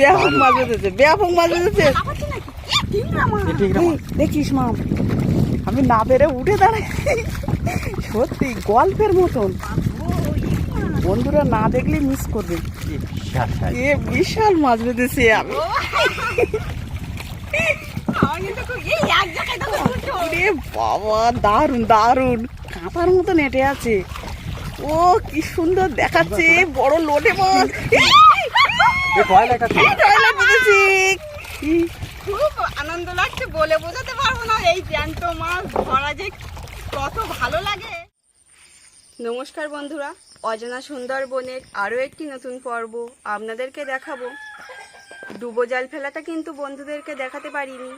ব্যাপক মাছ বেঁধেছে ব্যাপক মাছ বেঁধেছে। দেখিস মাম আমি না পেরে উঠে দাঁড়াই। সত্যি গল্পের মতন। বন্ধুরা না দেখলে মিস করবে। এ বিশাল মাছ। বেঁধেছে আমি বাবা দারুণ দারুণ কাঁপার মতো নেটে আছে। ও কি সুন্দর দেখাচ্ছে। বড় লোটে মাছ টয়লেট খুব আনন্দ লাগছে বলে বোঝাতে পারব না। এই জ্যান্ত মাছ ধরা যে কত ভালো লাগে। নমস্কার বন্ধুরা অজানা সুন্দরবনের আরও একটি নতুন পর্ব আপনাদেরকে দেখাবো। ডুবো জাল ফেলাটা কিন্তু বন্ধুদেরকে দেখাতে পারিনি।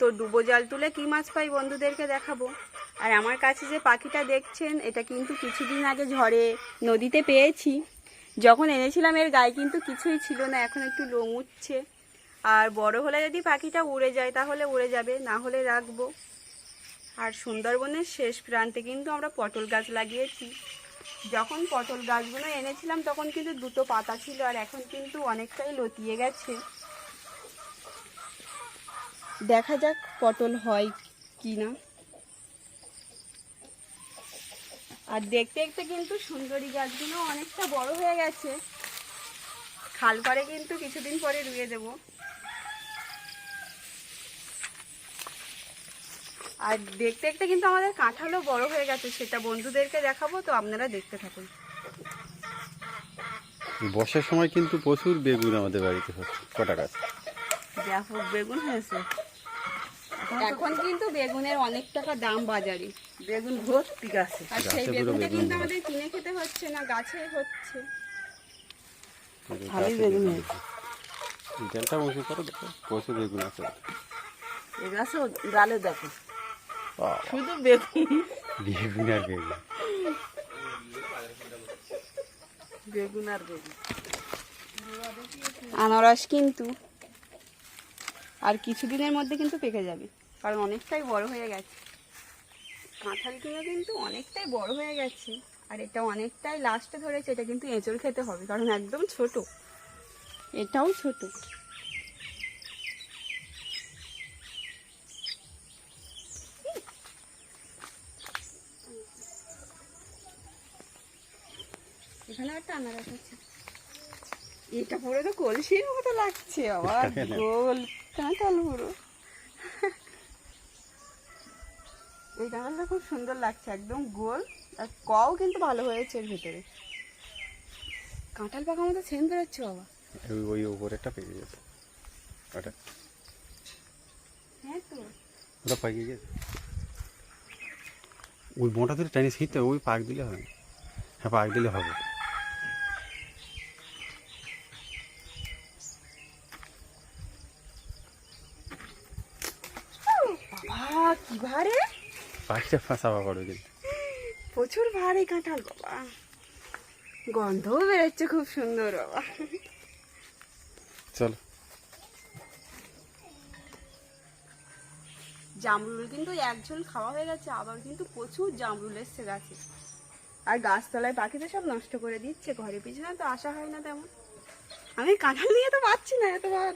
তো ডুবো জাল তুলে কী মাছ পাই বন্ধুদেরকে দেখাবো। আর আমার কাছে যে পাখিটা দেখছেন এটা কিন্তু কিছুদিন আগে ঝড়ে নদীতে পেয়েছি। যখন এনেছিলাম, এর গায়ে কিন্তু কিছুই ছিল না, এখন একটু লোম উঠছে। আর বড় হলে যদি পাখিটা উড়ে যায়, তাহলে উড়ে যাবে, না হলে রাখব। আর সুন্দরবনের শেষ প্রান্তে কিন্তু আমরা পটল গাছ লাগিয়েছি। যখন পটল গাছগুলো এনেছিলাম, তখন কিন্তু দুটো পাতা ছিল, আর এখন কিন্তু অনেকটাই লতিয়ে গেছে। দেখা যাক পটল হয় কি না আর দেখতে দেখতে কিন্তু সুন্দরী গাছগুলো অনেকটা বড় হয়ে গেছে। খাল করে কিন্তু কিছুদিন পরে রুয়ে দেবো। আর দেখতে দেখতে কিন্তু আমাদের কাঁঠালও বড় হয়ে গেছে সেটা বন্ধুদেরকে দেখাবো তো আপনারা দেখতে থাকুন। বর্ষার সময় কিন্তু প্রচুর বেগুন আমাদের বাড়িতে হচ্ছে কটা গাছ? ব্যাপক বেগুন হয়েছে। এখন কিন্তু বেগুনের অনেক টাকা দাম বাজারে। বেগুন ভর্তি গাছে। আর সেই বেগুনটা কিন্তু আমাদের কিনে খেতে হচ্ছে না গাছে হচ্ছে। ভালোই বেগুন হয়েছে। জলটা উঁচু করো দেখো প্রচুর বেগুন আছে এ গাছও ডালে দেখো। শুধু বেগুন। বেগুন আর বেগুন। বেগুন আর বেগুন। আনারস কিন্তু। আর কিছুদিনের মধ্যে কিন্তু পেকে যাবে। কারণ অনেকটাই বড় হয়ে গেছে। কাঁঠাল কিনে কিন্তু অনেকটাই বড় হয়ে গেছে। আর এটা অনেকটাই লাস্টে ধরেছে এটা কিন্তু এঁচড় খেতে হবে কারণ একদম ছোট। এটাও ছোট। এখানে একটা আনারস আছে। এটা পুরো তো কলসির মতো লাগছে আবার গোল। কাঁঠাল পুরো এই কাঁঠালটা খুব সুন্দর লাগছে একদম গোল। আর কও কিন্তু ভালো হয়েছে এর ভিতরে। কাঁঠাল পাকা মতো সেন বেরোচ্ছে বাবা। ওই ওই উপরেরটা পেকে গেছে। ওটা। হ্যাঁ তো। ওটা পেকে গেছে। ওই মোটা ধরে টেনিস ছিঁড়তে ওই পাক দিলে হবে। হ্যাঁ পাক দিলে হবে বাবা কি ভারে পাকটা ফাঁসাবা করবে কিন্তু। প্রচুর ভারী কাঁঠাল বাবা। গন্ধও বেরোচ্ছে খুব সুন্দর বাবা। চলো। জামরুল কিন্তু এক ঝোল খাওয়া হয়ে গেছে আবার কিন্তু প্রচুর জামরুল এসছে গাছে। আর গাছতলায় পাখিতে সব নষ্ট করে দিচ্ছে ঘরে পিছনে তো আসা হয় না তেমন। আমি কাঁঠাল নিয়ে তো পাচ্ছি না এতবার।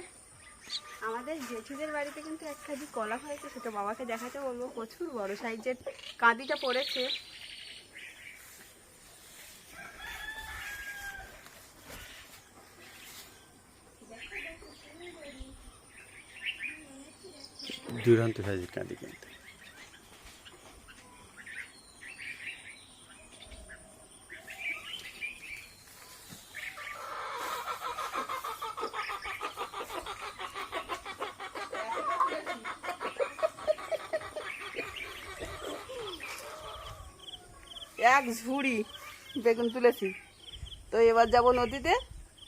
আমাদের জেঠুদের বাড়িতে কিন্তু এক কাজি কলা হয়েছে, সেটা বাবাকে দেখাতে বলব। প্রচুর বড় সাইজের কাঁদিটা পড়েছে। দুরান্ত সাইজের কাঁদি কিন্তু। ঝুড়ি বেগুন তুলেছি। তো এবার যাব নদীতে।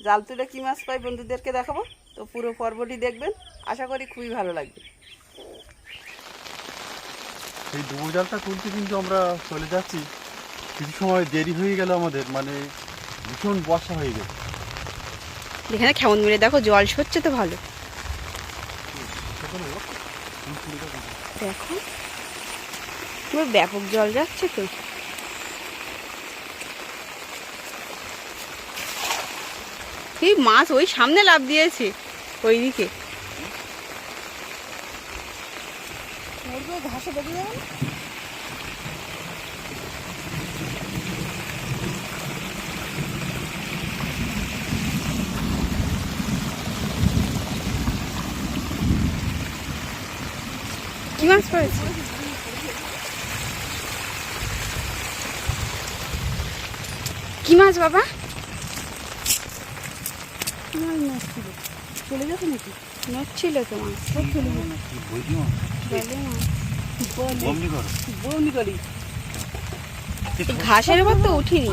জাল তুলে কী মাছ পাই বন্ধুদেরকে দেখাবো। তো পুরো পর্বটি দেখবেন। আশা করি খুবই ভালো লাগবে। এই ডুবো জালটা তুলতে কিন্তু আমরা চলে যাচ্ছি। কিছু সময় দেরি হয়ে গেল আমাদের মানে ভীষণ বর্ষা হয়ে গেছে। এখানে কেমন মেরে দেখো জল সরছে তো ভালো। দেখো ব্যাপক জল যাচ্ছে তো। এই মাছ ওই সামনে লাভ দিয়েছে ওইদিকে। ঘাসে বেরিয়ে যাবে কি মাছ পড়েছে? কি মাছ বাবা? কি মাছ মাছ ছিল চলে যাবে নাকি? তো মাছ সব চলে যাবে। করি। ঘাসের উপর তো উঠিনি।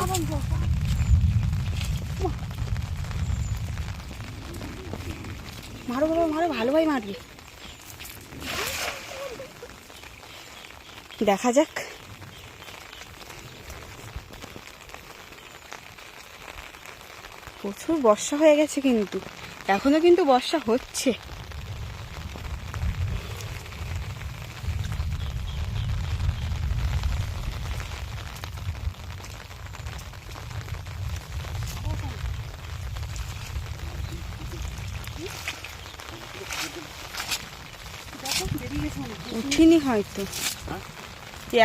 মারো বাবা মারো ভালো ভাই মারবি। দেখা যাক। প্রচুর বর্ষা হয়ে গেছে কিন্তু, এখনও কিন্তু বর্ষা হচ্ছে। উঠিনি হয়তো।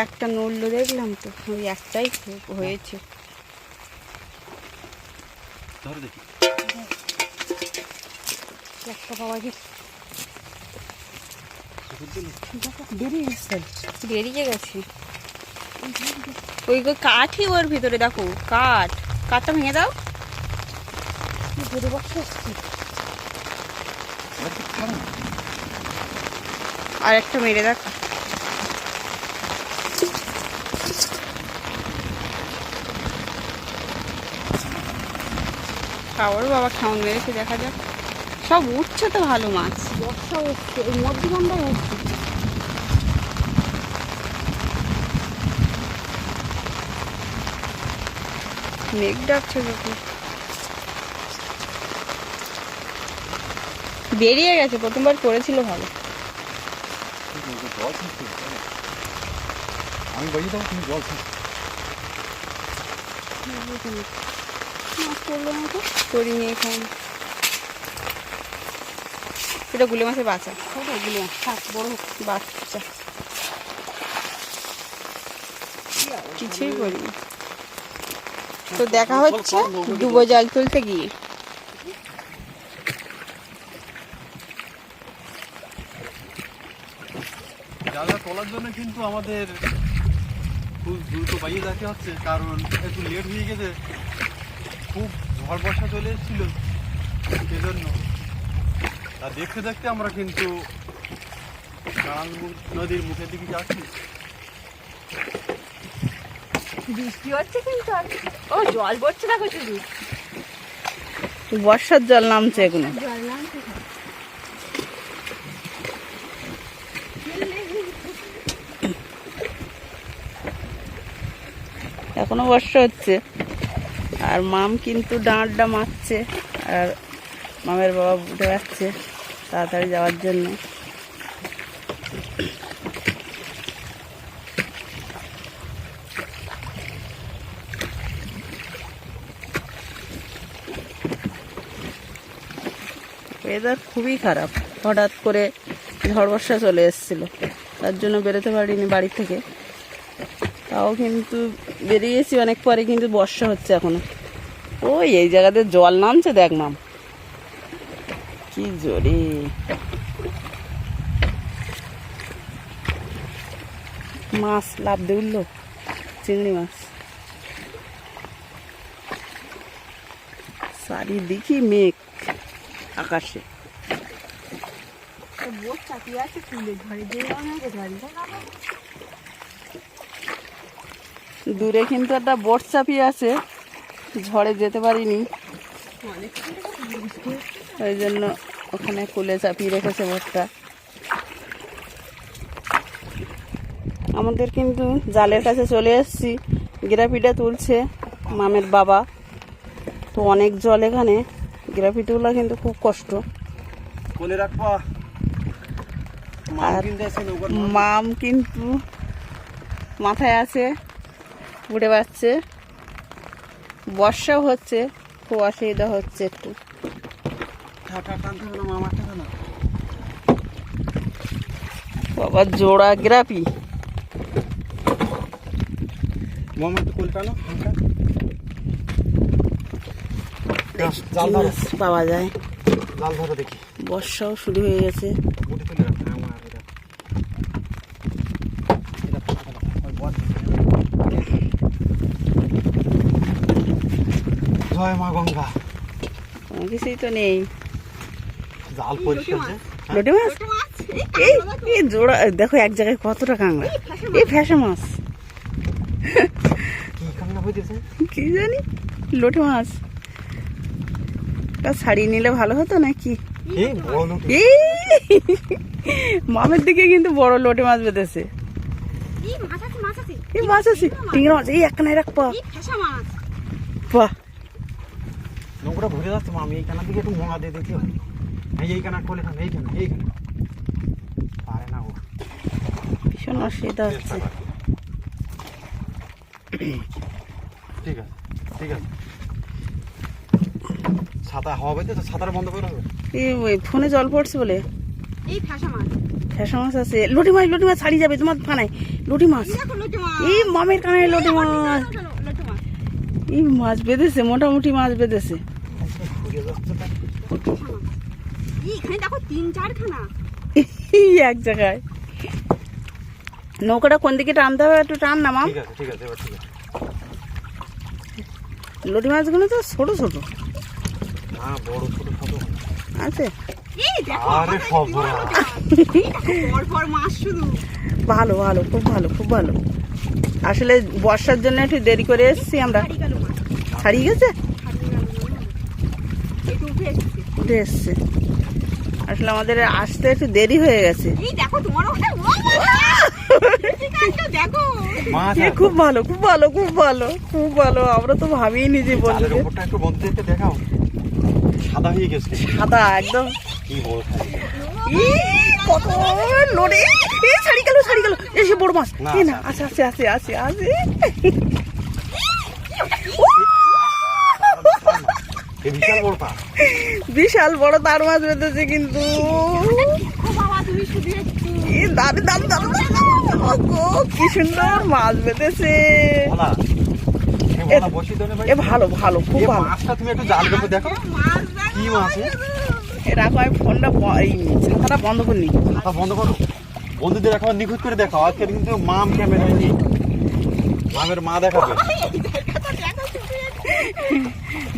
একটা নড়লো দেখলাম তো, ওই একটাই হয়েছে। ধরো দেখি। একটা পাওয়া গেছে। বেরিয়ে গেছে। ওই কাঠই ওর ভিতরে দেখো কাঠ। কাঠটা ভেঙে দাও। আর একটা মেরে দেখো। আবার বাবা খাউন মেরেছে দেখা যাক। সব উঠছে তো ভালো মাছ। বর্ষা উঠছে ওই মধ্যখানটায় উঠছে। মেঘ ডাকছে যখন। বেরিয়ে গেছে প্রথমবার করেছিল ভালো। আমি বাজিয়ে দেবো তুমি জল তো নিয়ে খান এটা গুলে মাছের বাচ্চা ছোটগুলো বড় বাচ্চা কিছুই করিনি। তো দেখা হচ্ছে ডুবো জল তুলতে গিয়ে। জায়গা তোলার জন্য কিন্তু আমাদের খুব দ্রুত বাইয়ে যেতে হচ্ছে কারণ একটু লেট হয়ে গেছে। খুব ঝড় বর্ষা চলে এসেছিল সেজন্য। আর দেখতে দেখতে আমরা কিন্তু নারায়ণ নদীর মুখের দিকে যাচ্ছি। বৃষ্টি হচ্ছে কিন্তু আর। ও জল পড়ছে দেখো শুধু। বর্ষার জল নামছে এগুলো জল নামছে। এখনও বর্ষা হচ্ছে। আর মাম কিন্তু ডাঁটটা মারছে, আর মামের বাবা উঠে যাচ্ছে তাড়াতাড়ি যাওয়ার জন্য। ওয়েদার খুবই খারাপ, হঠাৎ করে ঝড় বর্ষা চলে এসেছিল। তার জন্য বেরোতে পারিনি বাড়ি থেকে। তাও কিন্তু বেরিয়েছি অনেক পরে, কিন্তু বর্ষা হচ্ছে এখনও। ওই এই জায়গাতে জল নামছে, দেখ মাম। কি জোরে। মাছ লাভ দিয়ে উঠল, চিংড়ি মাছ। চারিদিকে মেঘ আকাশে। দূরে কিন্তু একটা বোট চাপিয়ে আছে। ঝড়ে যেতে পারিনি। ওই জন্য ওখানে কুলে চাপিয়ে রেখেছে বোটটা। আমাদের কিন্তু জালের কাছে চলে এসেছি। গ্রাফিটা তুলছে মামের বাবা। তো অনেক জল এখানে। গ্রাফি তোলা কিন্তু খুব কষ্ট। কোলে রাখবা। আর মাম কিন্তু মাথায় আছে। উঠে পাচ্ছে বর্ষাও হচ্ছে খুব অসুবিধা হচ্ছে একটু। বাবা জোড়া গ্রাপি। পাওয়া যায়। বর্ষাও শুরু হয়ে গেছে বুটি তুলে রাখ আমার এটা এটা ফাটা দাও, ওই বদ। জয় মা গঙ্গা? কোনো কিছুই তো নেই। জাল পরিষ্কার হ্যাঁ? লোটে মাছ? এই এই জোড়া দেখো এক জায়গায় কতটা কাঁকড়া। এই ফ্যাসা মাছ। কি জানি? লোটে মাছ। তা ছাড়িয়ে নিলে ভালো হতো নাকি? কি বড় এই মামের দিকে কিন্তু বড় লোটে মাছ বেঁধেছে। এই মাছ আছে মাছ আছে। এই মাছ আছে। টিংরা মাছ এই একখানে রাখ পা। এই ফেসা মাছ। বাহ। নোংরা ভরে যাচ্ছে মা আমি এই কানার দিকে একটু মোঙা দিয়ে দিতে হবে এই এই কানা কোলে খান এই কানা এই কানা পারে না ও। ভীষণ অসুবিধা হচ্ছে। ঠিক আছে ঠিক আছে। ছাতা হাওয়া বাইতে তো ছাতাটা বন্ধ করে হবে এই ওই ফোনে জল পড়ছে বলে? এই ফেসা মাছ। মাছ আছে। লটি মাছ লটি মাছ যাবে তোমার ফানায় লটি মাছ। এই দেখো লোটে মাছ। মামের কানে লটি মাছ। চলো, লোটে মাছ। এই মাছ বেঁধেছে মোটামুটি মাছ বেঁধেছে ঘুরে যাচ্ছে তা। ফেসা মাছ এই এখানে দেখো তিন চারখানা। এই এক জায়গায়। নৌকাটা কোন দিকে টানতে হবে একটু টান না মাম? ঠিক আছে ঠিক আছে এবার ঠিক আছে। লটি মাছগুলো তো ছোট ছোট। না বড় ছোট ছোট আছে? ভালো ভালো খুব ভালো খুব ভালো। আসলে বর্ষার জন্য একটু দেরি করে এসেছি আমরা। হারিয়ে গেছে হারিয়ে গেল একটু উঠে এসেছে উঠে এসছে। আসলে আমাদের আসতে একটু দেরি হয়ে গেছে। খুব ভালো খুব ভালো খুব ভালো খুব ভালো। আমরা তো ভাবিই নি যে জালের বন্ধুদের উপরটা একটু বন্ধ দেখতে দেখাও। সাদা হয়ে গেছে। সাদা একদম। কি কত লড়ে। এ ছাড়ি গেল ছাড়ি গেল। এসে বড় মাছ। না, না আছে। আছে আছে আছে আছে এই বিশাল বড় পা বিশাল বড় তার মাছ বেঁধেছে কিন্তু। দারুণ ওগো, কি সুন্দর মাছ বেঁধেছে। ভোলা ভোলা এ খুব ভালো। মাছটা তুমি একটু জাল দেখো দেখো। কি মাছ আমি ফোনটা এই ছাতাটা বন্ধ করে বন্ধ করো। বন্ধুদের এখন নিখুঁত করে দেখাও আজকে কিন্তু মাম ক্যামেরায় নেই। মামের মা দেখাবে।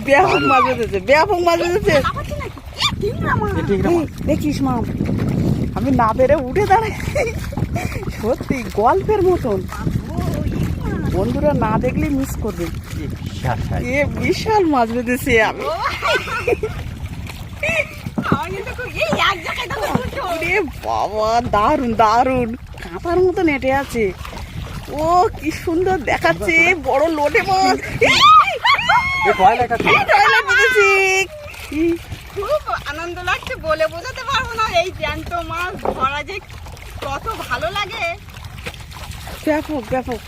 ব্যাপক মাছ বেঁধেছে ব্যাপক মাছ বেঁধেছে দেখিস মা আমি না পেরে উঠে দাঁড়াই। সত্যি গল্পের মতন। বন্ধুরা না দেখলে মিস করবে। এ বিশাল মাছ বেঁধেছে আমি বাবা দারুণ দারুণ কাঁটার মতো নেটে আছে। ও কি সুন্দর দেখাচ্ছে বড় লোটে মাছ। খুব আনন্দ লাগছে বলে বোঝাতে পারব না। এই জ্যান্ত মাছ ধরা যে কত ভালো লাগে। ব্যাপক ব্যাপক।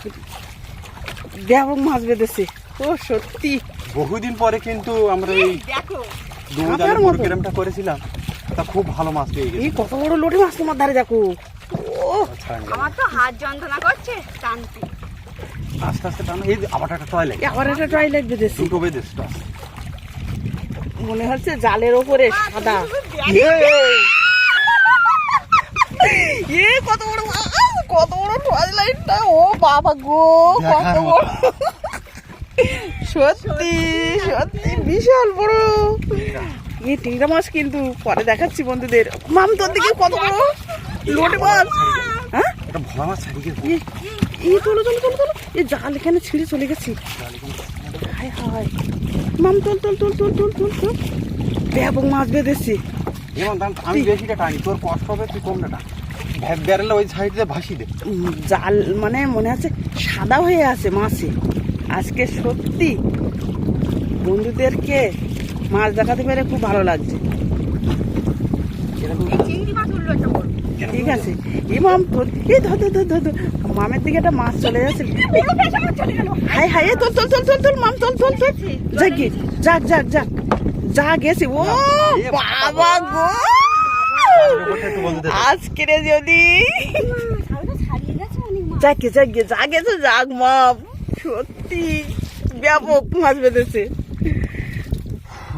ব্যাপক মাছ বেঁধেছে। ও সত্যি। বহুদিন পরে কিন্তু আমরা এই দেখো। মতো। করেছিলাম। তা খুব ভালো মাছ পেয়ে গেছি। এই কত বড় লোটে মাছ তোমার ধারে দেখো। ও। আচ্ছা, আমার তো হাত যন্ত্রণা করছে টানতে। আস্তে আস্তে টানো। এই আবার একটা টয়লেট আবার একটা টয়লেট বেঁধেছে দুটো বেঁধে স্টপ মনে হচ্ছে জালের ওপরে সাদা। এ কত বড় কত বড় টয়লেটটা ও বাবা গো কত বড়। সত্যি সত্যি বিশাল বড়। এই টিংরা মাছ কিন্তু পরে দেখাচ্ছি বন্ধুদের। মাম তোর দিকে কত বড়? লোটে মাছ। হ্যাঁ? ভোলা মাছ ছাড়িয়ে এই তোলো তোলো তোলো তোলো। এ জাল এখানে ছিঁড়ে চলে গেছি। হায় হায়। মাম তোল তোল তোল তোল তোল তোল তোল। ব্যাপক মাছ বেঁধেছে। আমি বেশিটা টানি তোর কষ্ট হবে তুই কমটা টান। ব্যারেলে ওই সাইড ভাসি দে। জাল মানে মনে আছে সাদা হয়ে আছে মাছে। আজকে সত্যি বন্ধুদেরকে মাছ দেখাতে পেরে খুব ভালো লাগছে এরকম এই চিংড়ি মাছ উঠল একটা বড় ঠিক আছে। এই মাম তোর এই ধর ধর ধর ধর। মামের দিকে একটা মাছ চলে যাচ্ছে হাই হাই তোল তোল তোল তোল তোল মাম তোল তোল তোল যাক গিয়ে যাক যাক যাক যা গেছে। ও বাবা গো। আজকে রে যদি যাকে যাকে যা গেছে যাক মা। সত্যি ব্যাপক মাছ বেঁধেছে।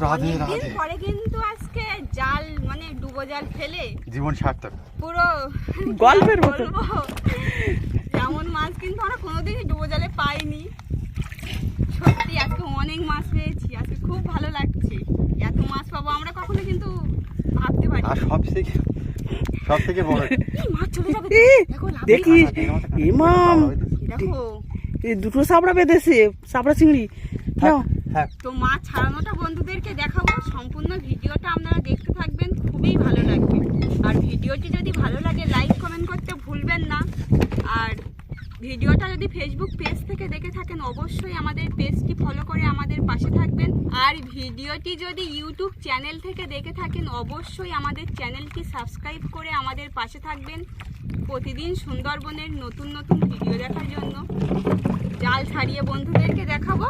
রাধে রাধে। পরে কিন্তু আজকে জাল জাল ফেলে জীবন সার্থক। পুরো গল্পের মতো। যেমন মাছ কিন্তু আমরা কোনোদিনই ডুবো জালে পাইনি। সত্যি আজকে অনেক মাছ পেয়েছি আজকে খুব ভালো লাগছে। এত মাছ পাবো আমরা কখনো কিন্তু ভাবতে পারি আর সব থেকে সব থেকে বড় মাছ চলে যাবে? দেখো দেখি। ইমাম! দেখো। এই দুটো চাপড়া বেঁধেছে চাপড়া চিংড়ি। নাও। তো মাছ ছাড়ানোটা বন্ধুদেরকে দেখাবো। সম্পূর্ণ ভিডিওটা আপনারা দেখতে থাকবেন, খুবই ভালো লাগবে। আর ভিডিওটি যদি ভালো লাগে লাইক কমেন্ট করতে ভুলবেন না। আর ভিডিওটা যদি ফেসবুক পেজ থেকে দেখে থাকেন, অবশ্যই আমাদের পেজটি ফলো করে আমাদের পাশে থাকবেন। আর ভিডিওটি যদি ইউটিউব চ্যানেল থেকে দেখে থাকেন, অবশ্যই আমাদের চ্যানেলটি সাবস্ক্রাইব করে আমাদের পাশে থাকবেন। প্রতিদিন সুন্দরবনের নতুন নতুন ভিডিও দেখার জন্য। জাল ছাড়িয়ে বন্ধুদেরকে দেখাবো।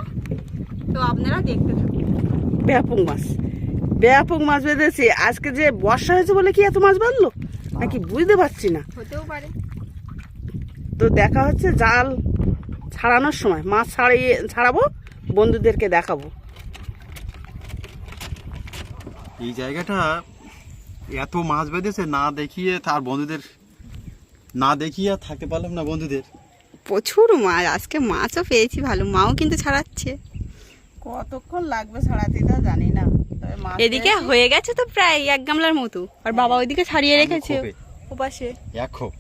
তো আপনারা দেখতে থাকুন। ব্যাপক মাছ। ব্যাপক মাছ বেঁধেছে। আজকে যে বর্ষা হয়েছে বলে কি এত মাছ বাঁধলো? নাকি বুঝতে পারছি না। হতেও পারে। তো দেখা হচ্ছে জাল ছাড়ানোর সময়। মাছ ছাড়িয়ে ছাড়াবো বন্ধুদেরকে দেখাবো। এই জায়গাটা এত মাছ বেঁধেছে না দেখিয়ে তার বন্ধুদের না দেখিয়ে আর থাকতে পারলাম না বন্ধুদের। প্রচুর মাছ। আজকে মাছও পেয়েছি ভালো। মাও কিন্তু ছাড়াচ্ছে। কতক্ষণ লাগবে ছাড়াতে তা জানি না। এদিকে হয়ে গেছে তো প্রায় এক গামলার মতো। আর বাবা ওইদিকে ছাড়িয়ে রেখেছে। ওপাশে। খোপ।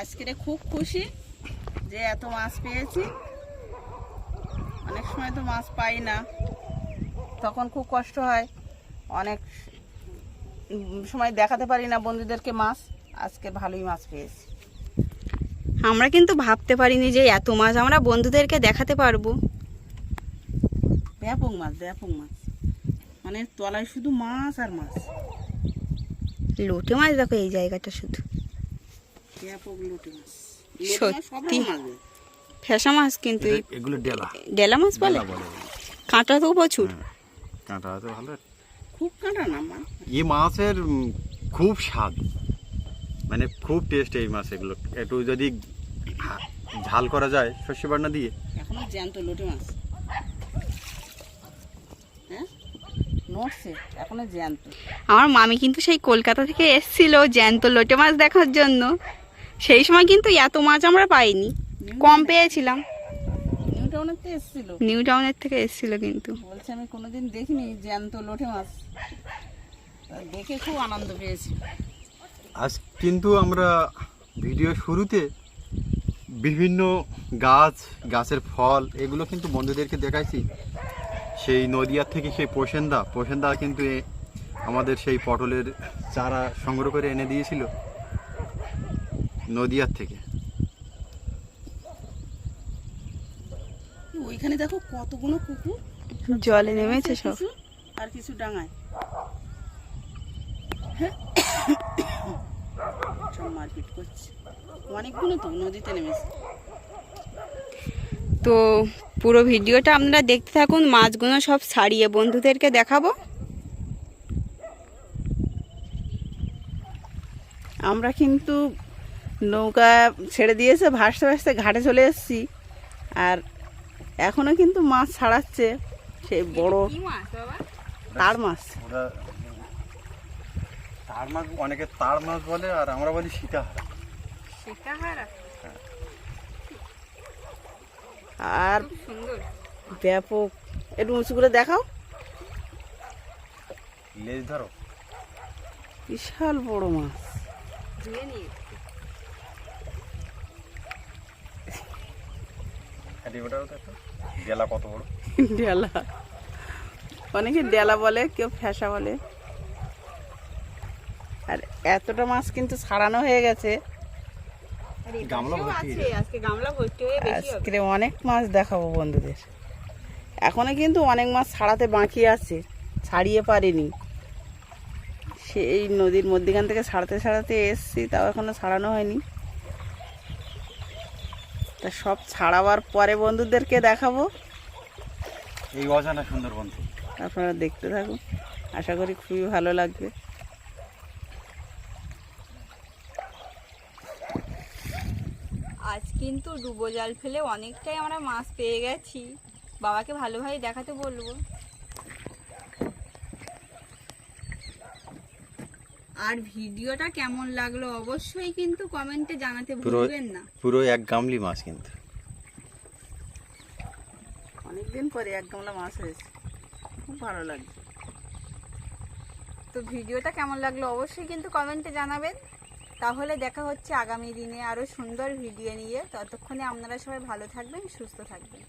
আজকে খুব খুশি যে এত মাছ পেয়েছি। অনেক সময় তো মাছ পাই না। তখন খুব কষ্ট হয়। অনেক সময় দেখাতে পারি না বন্ধুদেরকে মাছ। আজকে ভালোই মাছ পেয়েছি। আমরা কিন্তু ভাবতে পারিনি যে এত মাছ আমরা বন্ধুদেরকে দেখাতে পারব। ব্যাপক মাছ ব্যাপক মাছ। মানে তলায় শুধু মাছ আর মাছ। লোটে মাছ দেখো এই জায়গাটা শুধু। ব্যাপক লোটে মাছ। সত্যি। ফেসা মাছ কিন্তু এই এগুলো ডেলা। ডেলা মাছ বলে? কাঁটা তো প্রচুর। কাঁটা আছে ভালো। খুব কাঁটা না মা? এই মাছের খুব স্বাদ। মানে খুব টেস্ট এই মাছ এগুলো। একটু যদি ঝাল করা যায় শস্য বান্না দিয়ে। এখনও জ্যান্ত লোটে মাছ হ্যাঁ নড়ছে এখনও জ্যান্ত। আমার মামি কিন্তু সেই কলকাতা থেকে এসেছিল জ্যান্ত লোটে মাছ দেখার জন্য। সেই সময় কিন্তু এত মাছ আমরা পাইনি। কম পেয়েছিলাম। নিউ টাউনের তো এসেছিল। নিউ টাউনের থেকে এসেছিল কিন্তু। বলছে আমি কোনোদিন দেখিনি জ্যান্ত লোটে মাছ। দেখে খুব আনন্দ পেয়েছি। আজ কিন্তু আমরা ভিডিও শুরুতে বিভিন্ন গাছ গাছের ফল এগুলো কিন্তু বন্ধুদেরকে দেখাইছি। সেই নদিয়ার থেকে সেই পোষেন্দা পোষেন্দা কিন্তু আমাদের সেই পটলের চারা সংগ্রহ করে এনে দিয়েছিল নদিয়ার থেকে। ওইখানে দেখো কতগুলো কুকুর। জলে নেমেছে সব। আর কিছু ডাঙায়। সব মারপিট করছে। অনেকগুলো তো নদীতে নেমেছে। তো পুরো ভিডিওটা আপনারা দেখতে থাকুন মাছগুলো সব ছাড়িয়ে বন্ধুদেরকে দেখাবো। আমরা কিন্তু নৌকা ছেড়ে দিয়েছে ভাসতে ভাসতে ঘাটে চলে এসেছি। আর এখনও কিন্তু মাছ ছাড়াচ্ছে সেই বড় তার মাছ। তার মাছ অনেকে তার মাছ বলে আর আমরা বলি সীতাহারা। সীতাহারা? আর ব্যাপক। একটু উঁচু করে দেখাও। লেজ ধরো। বিশাল বড় মাছ। দেখো গেলা কত বড়? ডেলা। অনেকে ডেলা বলে কেউ ফ্যাসা বলে। আর এতটা মাছ কিন্তু ছাড়ানো হয়ে গেছে। আজকে হয়ে অনেক মাছ দেখাবো বন্ধুদের। এখনও কিন্তু অনেক মাছ ছাড়াতে বাকি আছে ছাড়িয়ে পারিনি। সেই নদীর মধ্যেখান থেকে ছাড়াতে ছাড়াতে এসছি তাও এখনও ছাড়ানো হয়নি। তা সব ছাড়াবার পরে বন্ধুদেরকে দেখাবো। এই অজানা সুন্দরবন। আপনারা দেখতে থাকুন। আশা করি খুবই ভালো লাগবে। আজ কিন্তু ডুবো জাল ফেলে অনেকটাই আমরা মাছ পেয়ে গেছি। বাবাকে ভালোভাবে দেখাতে বলব। আর ভিডিওটা কেমন লাগল অবশ্যই কিন্তু কমেন্টে জানাতে ভুলবেন না। পুরো এক গামলি মাছ কিন্তু। অনেকদিন পরে এক গামলা মাছ হয়েছে। খুব ভালো লাগছে। তো ভিডিওটা কেমন লাগল অবশ্যই কিন্তু কমেন্টে জানাবেন। তাহলে দেখা হচ্ছে আগামী দিনে আরও সুন্দর ভিডিও নিয়ে। ততক্ষণে আপনারা সবাই ভালো থাকবেন, সুস্থ থাকবেন।